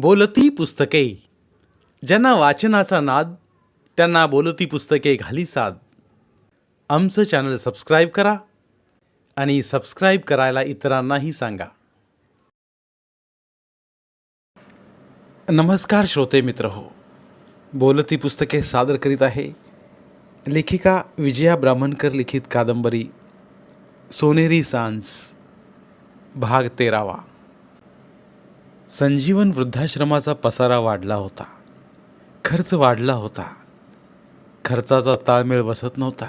बोलती पुस्तके. ज्यांना वाचनाचा नाद त्यांना बोलती पुस्तके घाली साद. आमचं चॅनल सबस्क्राईब करा आणि सबस्क्राईब करायला इतरांनाही सांगा. नमस्कार श्रोते मित्र हो. बोलती पुस्तके सादर करीत आहे लेखिका विजया ब्राह्मणकर लिखित कादंबरी सोनेरी सांस भाग तेरावा. संजीवन वृद्धाश्रमाचा पसारा वाढला होता. खर्च वाढला होता. खर्चाचा ताळमेळ बसत नव्हता.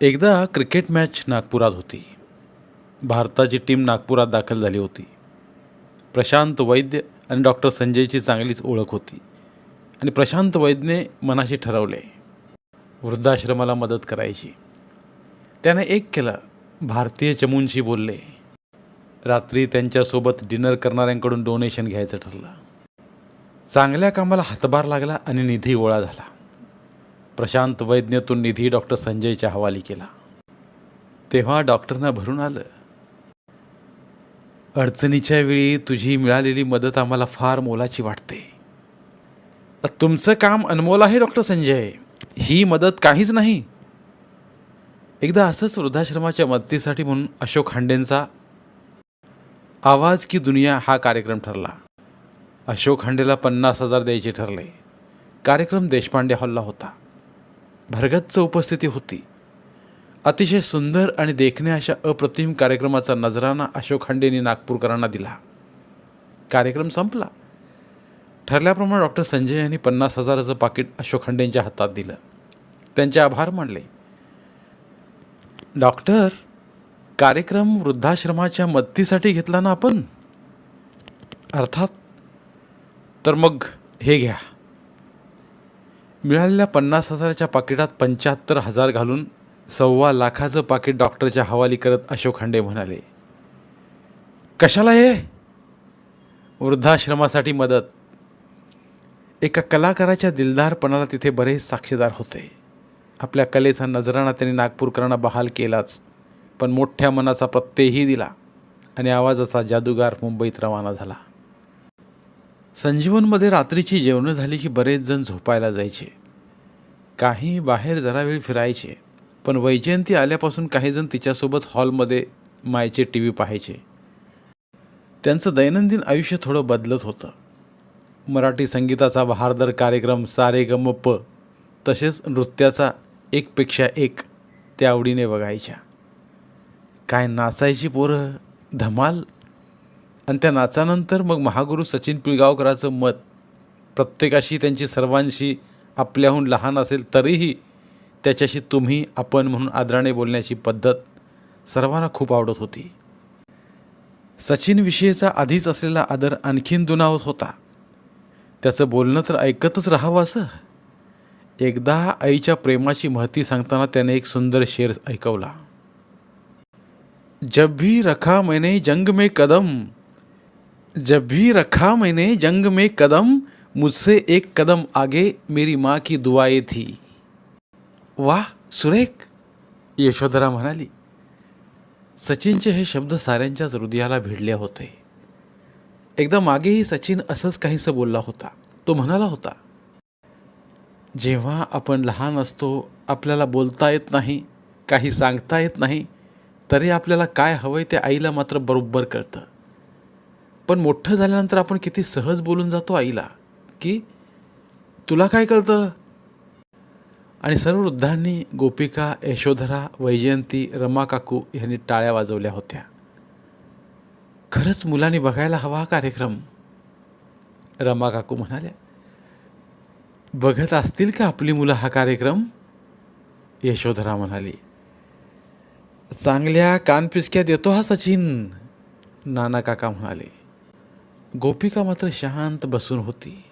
एकदा क्रिकेट मॅच नागपुरात होती. भारताची टीम नागपुरात दाखल झाली होती. प्रशांत वैद्य आणि डॉक्टर संजयची चांगलीच ओळख होती आणि प्रशांत वैद्यने मनाशी ठरवले वृद्धाश्रमाला मदत करायची. त्याने एक केलं भारतीय चमूंशी बोलले रात्री त्यांच्यासोबत डिनर करणाऱ्यांकडून डोनेशन घ्यायचं ठरलं. चांगल्या कामाला हातभार लागला आणि निधी गोळा झाला. प्रशांत वैज्ञातून निधी डॉक्टर संजयच्या हवाली केला. तेव्हा डॉक्टरना भरून आलं अडचणीच्या वेळी तुझी मिळालेली मदत आम्हाला फार मोलाची वाटते. तुमचं काम अनमोल आहे डॉक्टर संजय. ही मदत काहीच नाही. एकदा असंच वृद्धाश्रमाच्या मदतीसाठी म्हणून अशोक हांडेंचा आवाज की दुनिया हा कार्यक्रम ठरला. अशोक हंडेला पन्नास हजार द्यायचे ठरले. कार्यक्रम देशपांडे हॉलला होता. भरगच्च उपस्थिती होती. अतिशय सुंदर आणि देखण्या अशा अप्रतिम कार्यक्रमाचा नजराना अशोक हांडेंनी नागपूरकरांना दिला. कार्यक्रम संपला. ठरल्याप्रमाणे डॉक्टर संजय यांनी पन्नास हजाराचं पाकिट अशोक खंडेंच्या हातात दिलं. त्यांचे आभार मानले. डॉक्टर कार्यक्रम वृद्धाश्रमाच्या मदतीसाठी घेतला ना आपण? अर्थात? तर मग हे घ्या. मिळालेल्या पन्नास हजाराच्या पाकिटात पंच्याहत्तर हजार घालून सव्वा लाखाचं पाकिट डॉक्टरच्या हवाली करत अशोक खांडे म्हणाले कशाला हे? वृद्धाश्रमासाठी मदत. एका कलाकाराच्या दिलदारपणाला तिथे बरेच साक्षीदार होते. आपल्या कलेचा नजराणा त्यांनी नागपूरकरांना बहाल केलाच. पण मोठ्या मनाचा प्रत्ययही दिला आणि आवाजाचा जादूगार मुंबईत रवाना झाला. संजीवनमध्ये रात्रीची जेवणं झाली की बरेच जण झोपायला जायचे. काही बाहेर जरा वेळ फिरायचे पण वैजयंती आल्यापासून काही जण तिच्यासोबत हॉलमध्ये मायचे टी व्ही पाहायचे. त्यांचं दैनंदिन आयुष्य थोडं बदलत होतं. मराठी संगीताचा बहारदर कार्यक्रम सारे गम प तसेच नृत्याचा एकपेक्षा एक त्या आवडीने बघायच्या. काय नाचायची पोरं? धमाल? आणि त्या नाचानंतर मग महागुरू सचिन पिळगावकराचं मत प्रत्येकाशी त्यांची सर्वांशी आपल्याहून लहान असेल तरीही त्याच्याशी तुम्ही आपण म्हणून आदराने बोलण्याची पद्धत सर्वांना खूप आवडत होती. सचिनविषयीचा आधीच असलेला आदर आणखीन दुनावत होता. त्याचं बोलणं तर ऐकतच राहावं असं. एकदा आईच्या प्रेमाची महती सांगताना त्याने एक सुंदर शेर ऐकवला. जब भी रखा मैंने जंग में कदम जब भी रखा मैंने जंग में कदम मुझसे एक कदम आगे मेरी माँ की दुआएं थी। वाह सुरेख। यशोधरा म्हणाली सचिनचे हे शब्द साऱ्यांच्याच हृदयाला भिडले होते. एकदा मागेही सचिन असंच काहीसं बोलला होता. तो म्हणाला होता जेव्हा आपण लहान असतो आपल्याला बोलता येत नाही काही सांगता येत नाही तरी आपल्याला काय हवंय ते आईला मात्र बरोबर कळतं. पण मोठं झाल्यानंतर आपण किती सहज बोलून जातो आईला की तुला काय कळतं? आणि सर्व वृद्धांनी गोपिका यशोधरा वैजयंती रमा काकू यांनी टाळ्या वाजवल्या होत्या. खरंच मुलांनी बघायला हवा हा कार्यक्रम. रमा काकू म्हणाल्या बघत असतील का आपली मुलं हा कार्यक्रम? यशोधरा म्हणाली चांगल्या कानपिचक्या देतो हा सचिन नाना काका म्हणाले. गोपिका मात्र शांत बसून होती.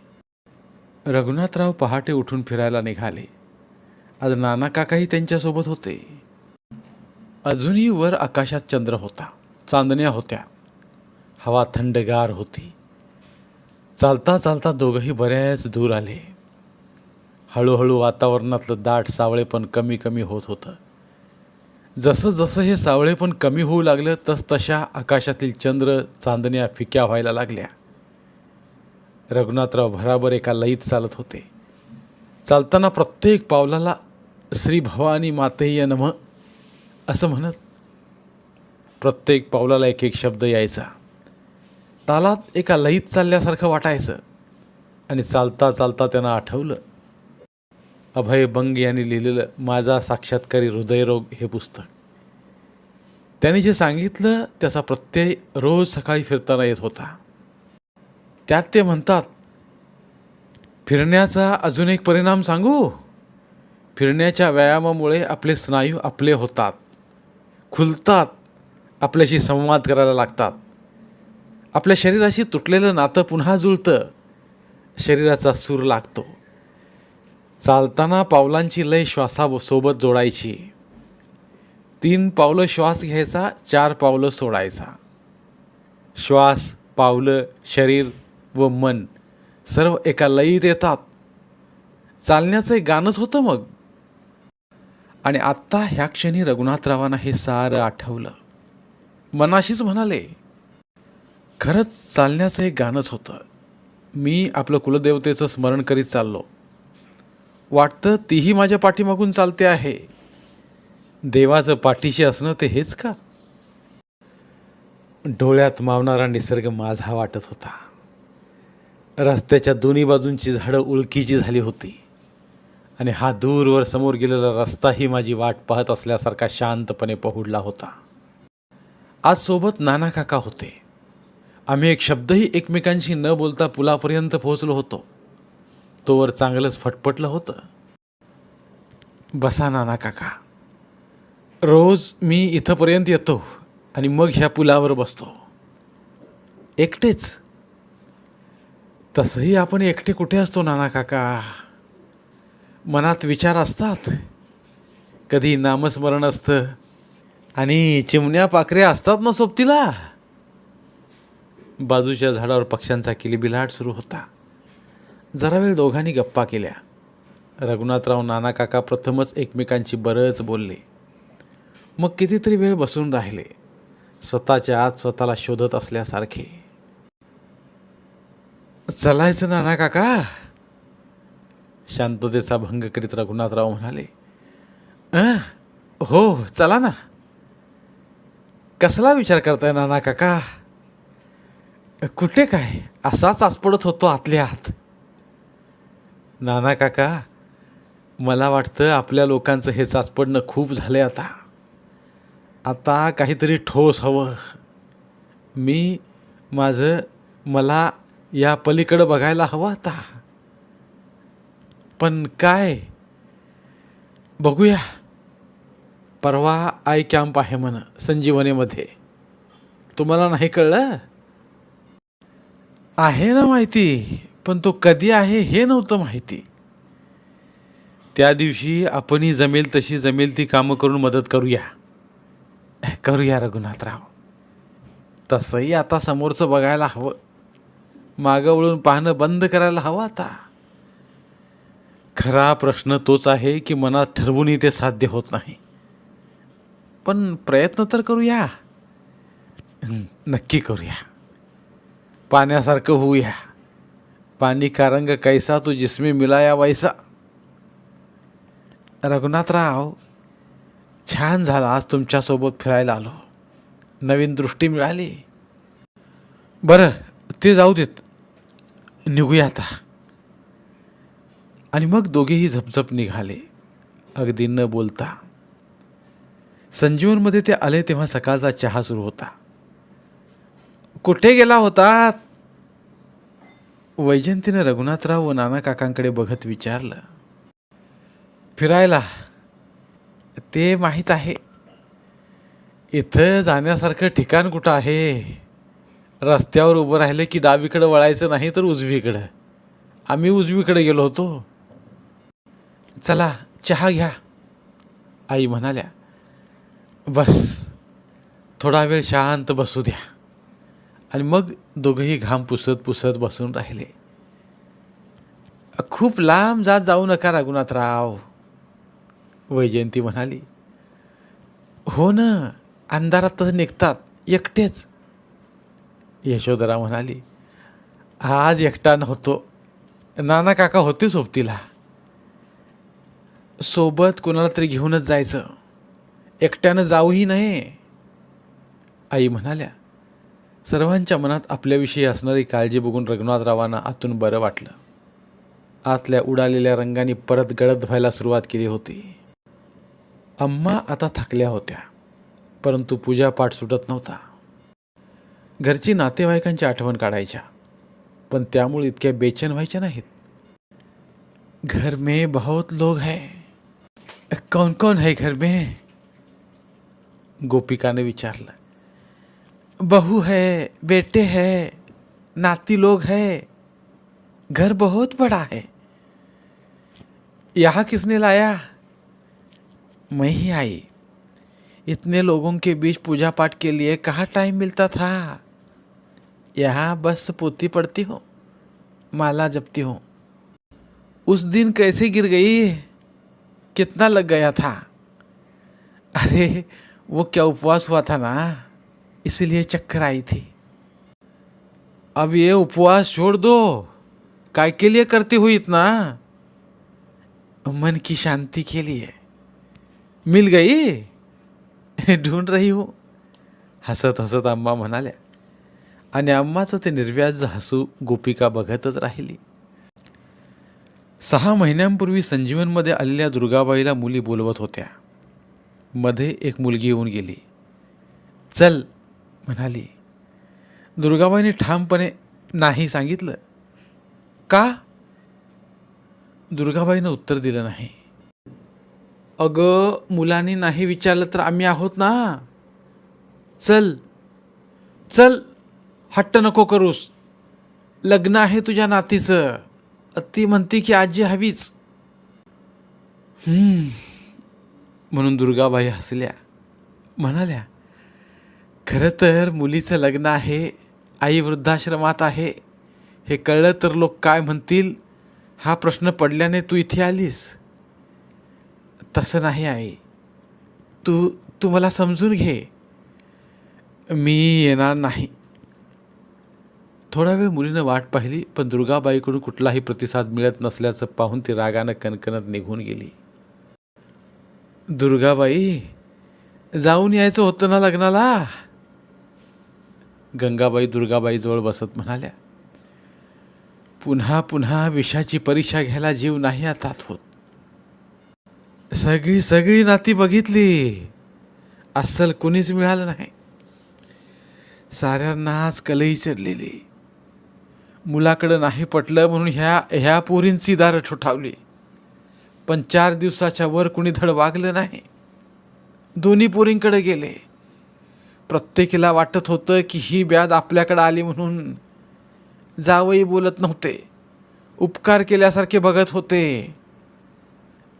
रघुनाथराव पहाटे उठून फिरायला निघाले. आज नाना काकाही त्यांच्यासोबत होते. अजूनही वर आकाशात चंद्र होता. चांदण्या होत्या. हवा थंडगार होती. चालता चालता दोघंही बऱ्याच दूर आले. हळूहळू वातावरणातलं दाट सावळेपण कमी कमी होत होतं. जसं जसं हे सावळेपण कमी होऊ लागलं तस तशा आकाशातील चंद्र चांदण्या फिक्या व्हायला लागल्या. रघुनाथराव भराभर एका लईत चालत होते. चालताना प्रत्येक पावलाला श्री भवानी मातेय नम असं म्हणत प्रत्येक पावलाला एक एक शब्द यायचा. तालात एका लईत चालल्यासारखं वाटायचं आणि चालता चालता त्यांना आठवलं अभय बंग यांनी लिहिलेलं माझा साक्षात्कारी हृदयरोग हे पुस्तक. त्यांनी जे सांगितलं त्याचा प्रत्यय रोज सकाळी फिरताना येत होता. त्यात ते म्हणतात फिरण्याचा अजून एक परिणाम सांगू? फिरण्याच्या व्यायामामुळे आपले स्नायू आपले होतात खुलतात आपल्याशी संवाद करायला लागतात. आपल्या शरीराशी तुटलेलं नातं पुन्हा जुळतं शरीराचा सूर लागतो. चालताना पावलांची लय श्वासासोबत जोडायची. तीन पावलं श्वास घ्यायचा चार पावलं सोडायचा. श्वास पावलं शरीर व मन सर्व एका लयीत येतात. चालण्याचं एक गाणंच होतं मग. आणि आत्ता ह्या क्षणी रघुनाथरावांना हे सारं आठवलं. मनाशीच म्हणाले खरंच चालण्याचं एक गाणंच होतं. मी आपलं कुलदेवतेचं स्मरण करीत चाललो. वाटतं तीही माझ्या पाठीमागून चालते आहे. देवाचं पाठीशी असणं ते हेच का? डोळ्यात मावणारा निसर्ग माझा वाटत होता. रस्त्याच्या दोन्ही बाजूंची झाडं उळकीची झाली होती. आणि हा दूरवर समोर गेलेला रस्ताही माझी वाट पाहत असल्यासारखा शांतपणे पहुडला होता. आज सोबत नाना काका होते. आम्ही एक शब्दही एकमेकांशी न बोलता पुलापर्यंत पोहोचलो होतो. तोवर चांगलंच फटफटलं होतं. बसा नाना काका. रोज मी इथंपर्यंत येतो आणि मग ह्या पुलावर बसतो. एकटेच. तसंही आपण एकटे कुठे असतो नाना काका? मनात विचार असतात. कधी नामस्मरण असतं आणि चिमण्या पाखऱ्या असतात ना सोबतीला? बाजूच्या झाडावर पक्ष्यांचा किलबिलाट सुरू होता. जरा वेळ दोघांनी गप्पा केल्या. रघुनाथराव नाना काका प्रथमच एकमेकांशी बरंच बोलले. मग कितीतरी वेळ बसून राहिले. स्वतःच्या आत स्वतःला शोधत असल्यासारखे. चलायचं नाना काका शांततेचा भंग करीत रघुनाथराव म्हणाले "अं, हो चला ना. कसला विचार करताय नाना काका कुठे काय? असाच आसपडत होतो आतल्या आत. नाना काका मला वाटतं आपल्या लोकांचं हे चाचपडणं खूप झालंय आता. आता काहीतरी ठोस हवं. मी माझं मला या पलीकडं बघायला हवं आता. पण काय? बघूया. परवा आय कॅम्प आहे म्हण संजीवनीमध्ये. तुम्हाला नाही कळलं? आहे ना माहिती. पण तो कधी आहे हे नव्हतं माहिती. त्या दिवशी आपणही जमेल तशी जमेल ती कामं करून मदत करूया. करूया रघुनाथराव. तसंही आता समोरचं बघायला हवं. मागं वळून पाहणं बंद करायला हवं आता. खरा प्रश्न तोच आहे की मनात ठरवूनही ते साध्य होत नाही. पण प्रयत्न तर करूया. नक्की करूया. पाण्यासारखं होऊया. पाणी का रंग कैसा तो जिसमें मिलाया वैसा? रघुनाथराव छान झाला आज तुमच्यासोबत फिरायला आलो. नवीन दृष्टी मिळाली. बरं ते जाऊ देत. निघूया आता. आणि मग दोघेही झपझप निघाले. अगदी न बोलता. संजीवनमध्ये ते आले तेव्हा सकाळचा चहा सुरू होता. कुठे गेला होता? वैजंतीनं रघुनाथराव व नाना काकांकडे बघत विचारलं फिरायला? ते माहीत आहे. इथं जाण्यासारखं ठिकाण कुठं आहे? रस्त्यावर उभं राहिलं की डावीकडं वळायचं नाही तर उजवीकडं. आम्ही उजवीकडे गेलो होतो. चला चहा घ्या. आई म्हणाल्या बस थोडा वेळ शांत बसू द्या. आणि मग दोघंही घाम पुसत पुसत बसून राहिले. खूप लांब जात जाऊ नका रघुनाथराव वैजयंती म्हणाली. हो ना अंधारात तसं निघतात एकटेच. यशोधरा म्हणाली आज एकटा नव्हतो नाना काका होते सोबतीला. सोबत कोणाला तरी घेऊनच जायचं एकट्यानं जाऊही नये आई म्हणाल्या. सर्वांच्या मनात आपल्याविषयी असणारी काळजी बघून रघुनाथरावांना आतून बरं वाटलं. आतल्या उडालेल्या रंगाने परत गडद व्हायला सुरुवात केली होती. अम्मा आता थकल्या होत्या परंतु पूजापाठ सुटत नव्हता. घरची नातेवाईकांची आठवण काढायच्या पण त्यामुळे इतक्या बेचैन व्हायच्या नाहीत. घर में बहुत लोग है. कौन कौन है घर में? गोपिकाने विचारलं. बहू है, बेटे है, नाती लोग है, घर बहुत बड़ा है। यहाँ किसने लाया? मैं ही आई। इतने लोगों के बीच पूजा पाठ के लिए कहाँ टाइम मिलता था? यहाँ बस पोती पड़ती हूँ, माला जपती हूँ। उस दिन कैसे गिर गई? कितना लग गया था? अरे, वो क्या उपवास हुआ था ना? इसलिए चक्कर आई थी। अब ये उपवास छोड़ दो। काय के लिए करती हुई इतना? मन की शांति के लिए। मिल गई? ढूंढ रही हो। हसत हसत अम्मा म्हणाल्या आणि अम्माचं ते निर्व्याज हसू गोपिका बघतच राहिली. सहा महिन्यांपूर्वी संजीवनमध्ये आलेल्या दुर्गाबाईला मुली बोलवत होत्या. मध्ये एक मुलगी येऊन गेली. चल म्हणाली दुर्गाबाईने ठामपणे नाही सांगितलं. का? दुर्गाबाईनं उत्तर दिलं नाही. अगं मुलांनी नाही विचारलं तर आम्ही आहोत ना. चल चल हट्ट नको करूस. लग्न आहे तुझ्या नातीचं. ती म्हणते की आजी हवीच. म्हणून दुर्गाबाई हसल्या म्हणाल्या खरं तर मुलीचं लग्न आहे आई वृद्धाश्रमात आहे. हे कळलं तर लोक काय म्हणतील? हा प्रश्न पडल्याने तू इथे आलीस. तसं नाही आई. तू तू मला समजून घे. मी येणार नाही. थोडा वेळ मुलीनं वाट पाहिली पण दुर्गाबाईकडून कुठलाही प्रतिसाद मिळत नसल्याचं पाहून ती रागानं कणकणत निघून गेली. दुर्गाबाई जाऊन यायचं होतं ना लग्नाला? गंगाबाई दुर्गाबाईजवळ बसत म्हणाल्या पुन्हा पुन्हा विषाची परीक्षा घ्यायला जीव नाही आता होत. सगळी सगळी नाती बघितली. अस्सल कुणीच मिळालं नाही. साऱ्यांनाच कलही चढलेली. मुलाकडं नाही पटलं म्हणून ह्या ह्या पोरींची दारं ठोठावली. पण चार दिवसाच्या वर कुणी धड वागलं नाही. दोन्ही पोरींकडे गेले. प्रत्येकीला वाटत होतं की ही ब्याद आपल्याकडं आली म्हणून जावई बोलत नव्हते. उपकार केल्यासारखे बघत होते.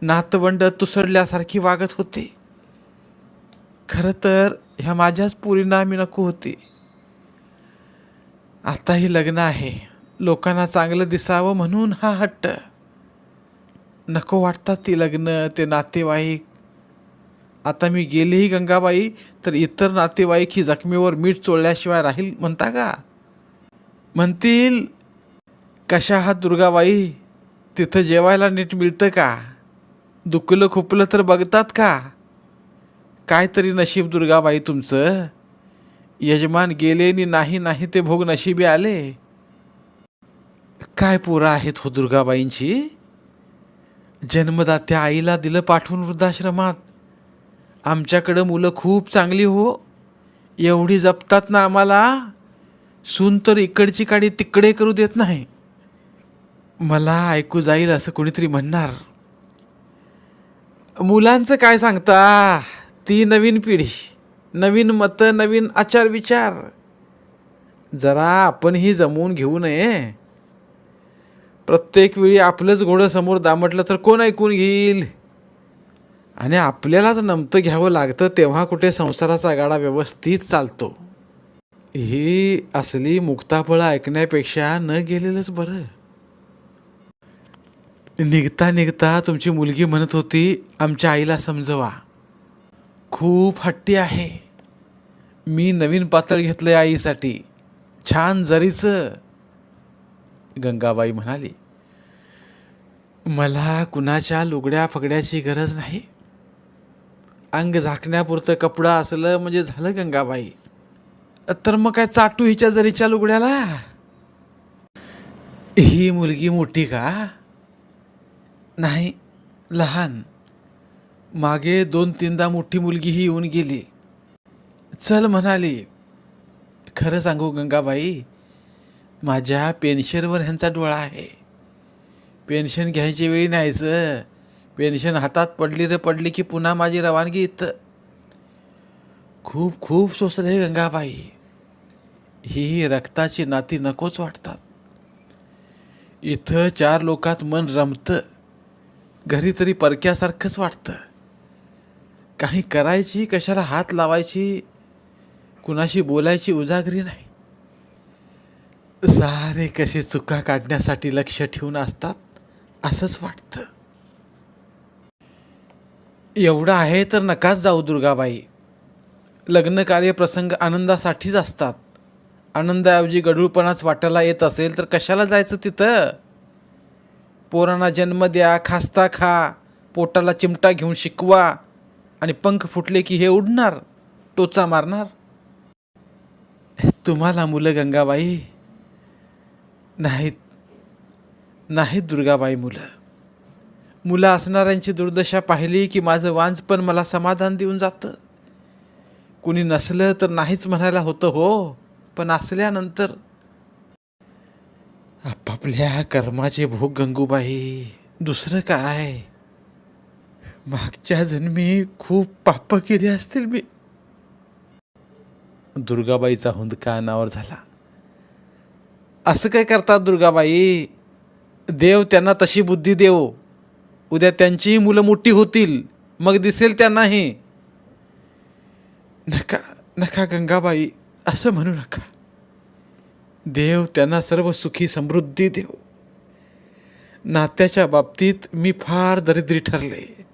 नातवंड तुसडल्यासारखी वागत होते. खरं तर ह्या माझ्याच पुरींना मी नको होती. आताही लग्न आहे. लोकांना चांगलं दिसावं म्हणून हा हट्ट. नको वाटतात ती लग्न ते नातेवाईक. आता मी गेलेही गंगाबाई तर इतर नातेवाईक ही जखमीवर मीठ चोळल्याशिवाय राहील म्हणता का? म्हणतील कशा आहात दुर्गाबाई? तिथं जेवायला नीट मिळतं का? दुखलं खुपलं तर बघतात का? काय तरी नशीब दुर्गाबाई तुमचं. यजमान गेले नाही नाही ते भोग नशिबी आले. काय पोरं आहेत हो दुर्गाबाईंची? जन्मदात्या आईला दिलं पाठवून वृद्धाश्रमात. आमच्याकडं मुलं खूप चांगली हो. एवढी जपतात ना आम्हाला. सून तर इकडची काडी तिकडे करू देत नाही. मला ऐकू जाईल असं कोणीतरी म्हणणार. मुलांचं काय सांगता? ती नवीन पिढी नवीन मतं नवीन आचार विचार. जरा आपणही जमवून घेऊ नये. प्रत्येक वेळी आपलंच घोडं समोर दामटलं तर कोण ऐकून घेईल? आणि आपल्यालाच नमतं घ्यावं लागतं तेव्हा कुठे संसाराचा गाडा व्यवस्थित चालतो. ही असली मुक्ताफळं ऐकण्यापेक्षा न गेलेलंच बरं. निघता निघता तुमची मुलगी म्हणत होती आमच्या आईला समजवा. खूप हट्टी आहे. मी नवीन पातळ घेतलंय आईसाठी. छान जरीचं. गंगाबाई म्हणाली मला कुणाच्या लुगड्या फगड्याची गरज नाही. अंग झाकण्यापुरतं कपडा असलं म्हणजे झालं गंगाबाई. तर मग काय चाटू हिच्या जरीच्या लुगड्याला? ही मुलगी मोठी का? नाही लहान. मागे दोन तीनदा मोठी मुलगी ही येऊन गेली. चल म्हणाली खरं सांगू गंगाबाई माझ्या पेन्शनवर ह्यांचा डोळा आहे. पेन्शन घ्यायची वेळी नाहीचं पेन्शन हातात पडली रे पडली की पुन्हा माझी रवानगी इथं. खूप खूप सोसले गंगाबाई. ही रक्ताची नाती नकोच वाटतात. इथं चार लोकात मन रमतं. घरी तरी परक्यासारखंच वाटतं. काही करायची कशाला हात लावायची कुणाशी बोलायची उजागरी नाही. सारे कसे चुका काढण्यासाठी लक्ष ठेवून असतात असंच वाटतं. एवढं आहे तर नकाच जाऊ दुर्गाबाई. लग्न कार्यप्रसंग आनंदासाठीच असतात. आनंदाऐवजी गडूळपणाच वाटायला येत असेल तर कशाला जायचं तिथं? पोरांना जन्म द्या खास्ता खा पोटाला चिमटा घेऊन शिकवा आणि पंख फुटले की हे उडणार टोचा मारणार. तुम्हाला मुलं गंगाबाई? नाहीत. नाहीत दुर्गाबाई मुलं. मुलं असणाऱ्यांची दुर्दशा पाहिली की माझं वांजपण मला समाधान देऊन जातं. कुणी नसलं तर नाहीच म्हणायला होतं हो पण असल्यानंतर. आपापल्या कर्माचे भोग गंगूबाई दुसरं काय? मागच्या जन्मी खूप पाप केली असतील मी. दुर्गाबाईचा हुंदका अनावर झाला. असं काय करतात दुर्गाबाई? देव त्यांना तशी बुद्धी देव. उद्या त्यांचीही मुलं मोठी होतील. मग दिसेल त्यांनाही. नका नका गंगाबाई असं म्हणू नका. देव त्यांना सर्व सुखी समृद्धी देव. नात्याच्या बाबतीत मी फार दरिद्री ठरले.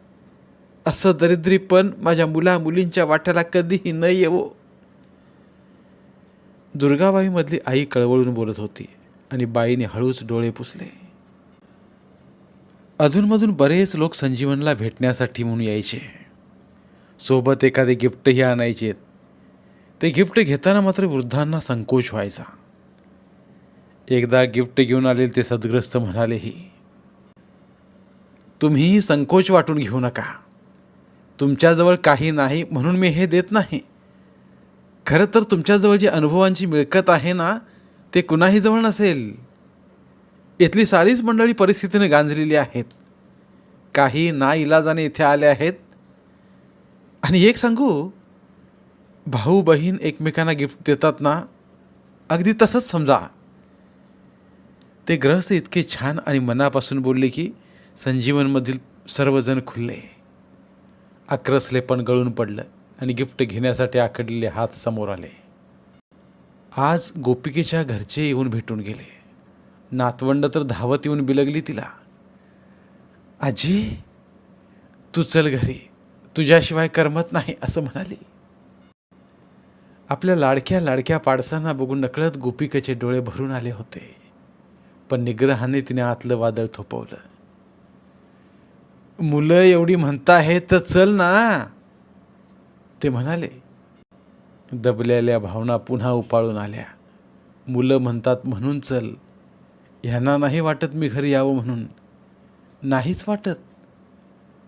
असं दरिद्री पण माझ्या मुला मुलींच्या वाट्याला कधीही न येवो. दुर्गाबाईमधली आई कळवळून बोलत होती आणि बाईने हळूच डोळे पुसले. अधूनमधून बरेच लोक संजीवनला भेटण्यासाठी म्हणून यायचे. सोबत एखादे गिफ्टही आणायचे. ते गिफ्ट घेताना मात्र वृद्धांना संकोच व्हायचा. एकदा गिफ्ट घेऊन आलेले ते सदग्रस्त म्हणालेही तुम्ही संकोच वाटून घेऊ नका. तुमच्याजवळ काही नाही म्हणून मी हे देत नाही. खरं तर तुमच्याजवळ जी अनुभवांची मिळकत आहे ना ते कुणाही जवळ नसेल. इथली सारीच मंडळी परिस्थितीने गांजलेली आहेत. काही ना इलाजाने इथे आले आहेत. आणि एक सांगू? भाऊ बहीण एकमेकांना गिफ्ट देतात ना? अगदी तसंच समजा. ते ग्रहस्थ इतके छान आणि मनापासून बोलले की संजीवनमधील सर्वजण खुलले. आक्रसले पण गळून पडलं आणि गिफ्ट घेण्यासाठी आखडलेले हात समोर आले. आज गोपिकेच्या घरचे येऊन भेटून गेले. नातवंड तर धावत येऊन बिलगली तिला. आजी तू चल घरी. तुझ्याशिवाय करमत नाही असं म्हणाली. आपल्या लाडक्या लाडक्या पाडसांना बघून नकळत गोपिकेचे डोळे भरून आले होते. पण निग्रहाने तिने आतलं वादळ थोपवलं. मुलं एवढी म्हणताहेत तर चल ना. ते म्हणाले. दबलेल्या भावना पुन्हा उपाळून आल्या. मुलं म्हणतात म्हणून चल. ह्यांना नाही वाटत मी घरी यावं म्हणून. नाहीच वाटत.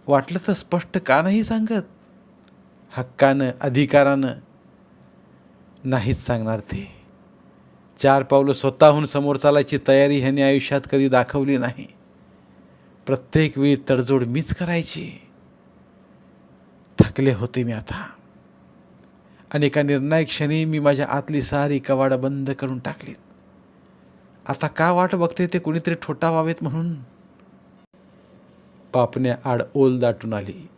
वाटलं तर स्पष्ट का नाही सांगत? हक्कानं अधिकारानं. नाहीच सांगणार ते. चार पावलं स्वतःहून समोर चालायची तयारी ह्याने आयुष्यात कधी दाखवली नाही. प्रत्येक वेळी तडजोड मीच करायची. थकले होते मी आता. आणि एका निर्णायक क्षणी मी माझ्या आतली सारी कवाडं बंद करून टाकलीत. आता का वाट बघते ते कुणीतरी ठोठावावेत म्हणून? पापण्या आड ओल दाटून आली.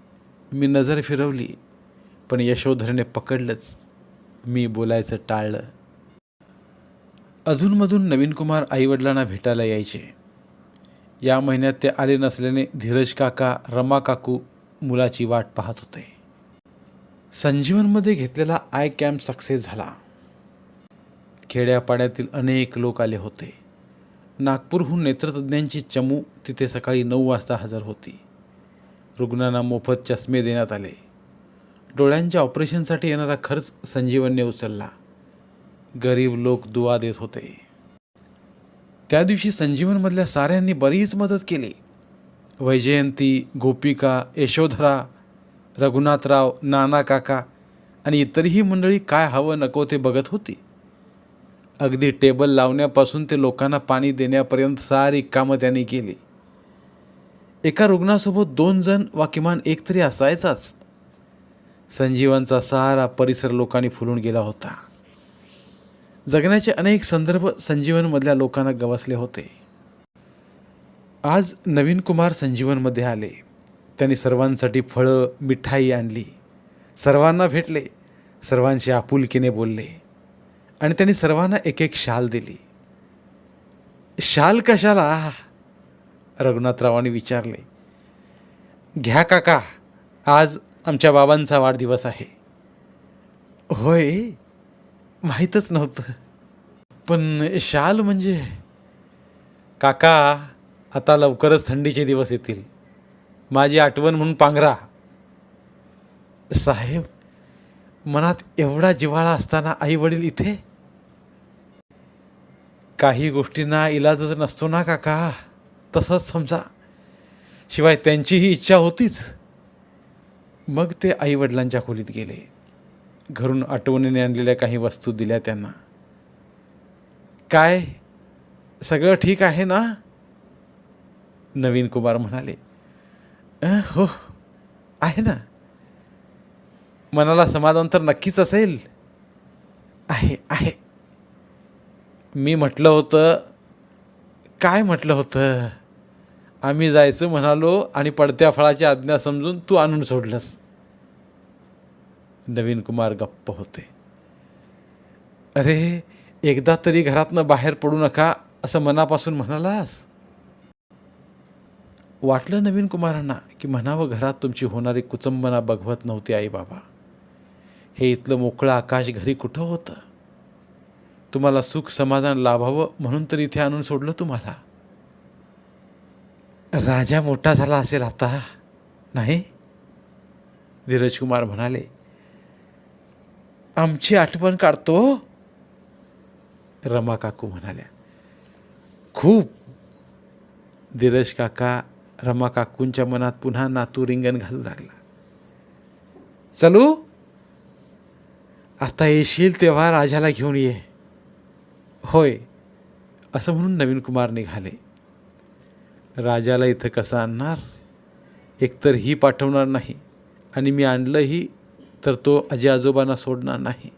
मी नजर फिरवली पण यशोधरने पकडलंच. मी बोलायचं टाळलं. अधूनमधून नवीन कुमार आईवडिलांना भेटायला यायचे. या महिन्यात ते आले नसल्याने धीरज काका रमा काकू मुलाची वाट पाहत होते. संजीवनमध्ये घेतलेला आय कॅम्प सक्सेस झाला. खेड्यापाड्यातील अनेक लोक आले होते. नागपूरहून नेत्रतज्ञांची चमू तिथे सकाळी नऊ वाजता हजर होती. रुग्णांना मोफत चष्मे देण्यात आले. डोळ्यांच्या ऑपरेशनसाठी येणारा खर्च संजीवनने उचलला. गरीब लोक दुवा देत होते. त्या दिवशी संजीवनमधल्या साऱ्यांनी बरीच मदत केली. वैजयंती गोपिका यशोधरा रघुनाथराव नाना काका आणि इतरही मंडळी काय हवं नको ते बघत होती. अगदी टेबल लावण्यापासून ते लोकांना पाणी देण्यापर्यंत सारी कामं त्यांनी केली. एका रुग्णासोबत दोन जण वा किमान एक तरी असायचाच. संजीवनचा सारा परिसर लोकांनी फुलून गेला होता. जगण्याचे अनेक संदर्भ संजीवनमधल्या लोकांना गवसले होते. आज नवीन कुमार संजीवनमध्ये आले. त्यांनी सर्वांसाठी फळं मिठाई आणली. सर्वांना भेटले. सर्वांशी आपुलकीने बोलले. आणि त्यांनी सर्वांना एक एक शाल दिली. शाल कशाला? रघुनाथरावांनी विचारले. घ्या काका आज आमच्या बाबांचा वाढदिवस आहे. होय? माहीतच नव्हतं. पण शाल म्हणजे? काका आता लवकरच थंडीचे दिवस येतील. माझी आठवण म्हणून पांघरा. साहेब मनात एवढा जिव्हाळा असताना आई वडील इथे? काही गोष्टींना इलाजच नसतो ना काका तसंच समजा. शिवाय त्यांचीही इच्छा होतीच. मग ते आईवडिलांच्या खोलीत गेले. घरून आठवणीने आणलेल्या काही वस्तू दिल्या त्यांना. काय? सगळं ठीक आहे ना? नवीन कुमार म्हणाले. हो आहे ना. मनाला समाधान तर नक्कीच असेल. आहे आहे. मी म्हटलं होतं काय म्हटलं होतं? आम्ही जायचं म्हणालो आणि पडत्या फळाची आज्ञा समजून तू आणून सोडलंस. नवीन कुमार गप्प होते. अरे एकदा तरी घरातनं बाहेर पडू नका असं मनापासून म्हणालास? वाटलं नवीन कुमारांना की म्हणावं घरात तुमची होणारी कुचंबना बघवत नव्हती आई बाबा. हे इथलं मोकळं आकाश घरी कुठं होतं? तुम्हाला सुख समाधान लाभावं म्हणून तर इथे आणून सोडलं तुम्हाला. राजा मोठा झाला असेल आता नाही? धीरज कुमार म्हणाले आमची आठवण काढतो. रमा काकू म्हणाल्या खूप. धीरज काका रमा काकूंच्या मनात पुन्हा नातू रिंगण घालू लागला. चलू आता येशील तेव्हा राजाला घेऊन ये. होय असं म्हणून नवीन कुमार निघाले. राजाला इथं कसं आणणार? एकतर ही पाठवणार नाही आणि मी आणलंही तर तो आजी आजोबांना सोडणार नाही.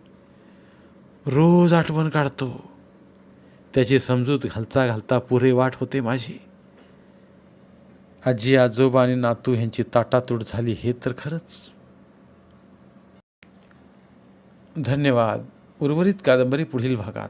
रोज आठवण काढतो. त्याची समजूत घालता घालता पुरे वाट होते माझी. आजी आजोबा आणि नातू ह्यांची ताटातूट झाली हे तर खरंच. धन्यवाद. उर्वरित कादंबरी पुढील भागात.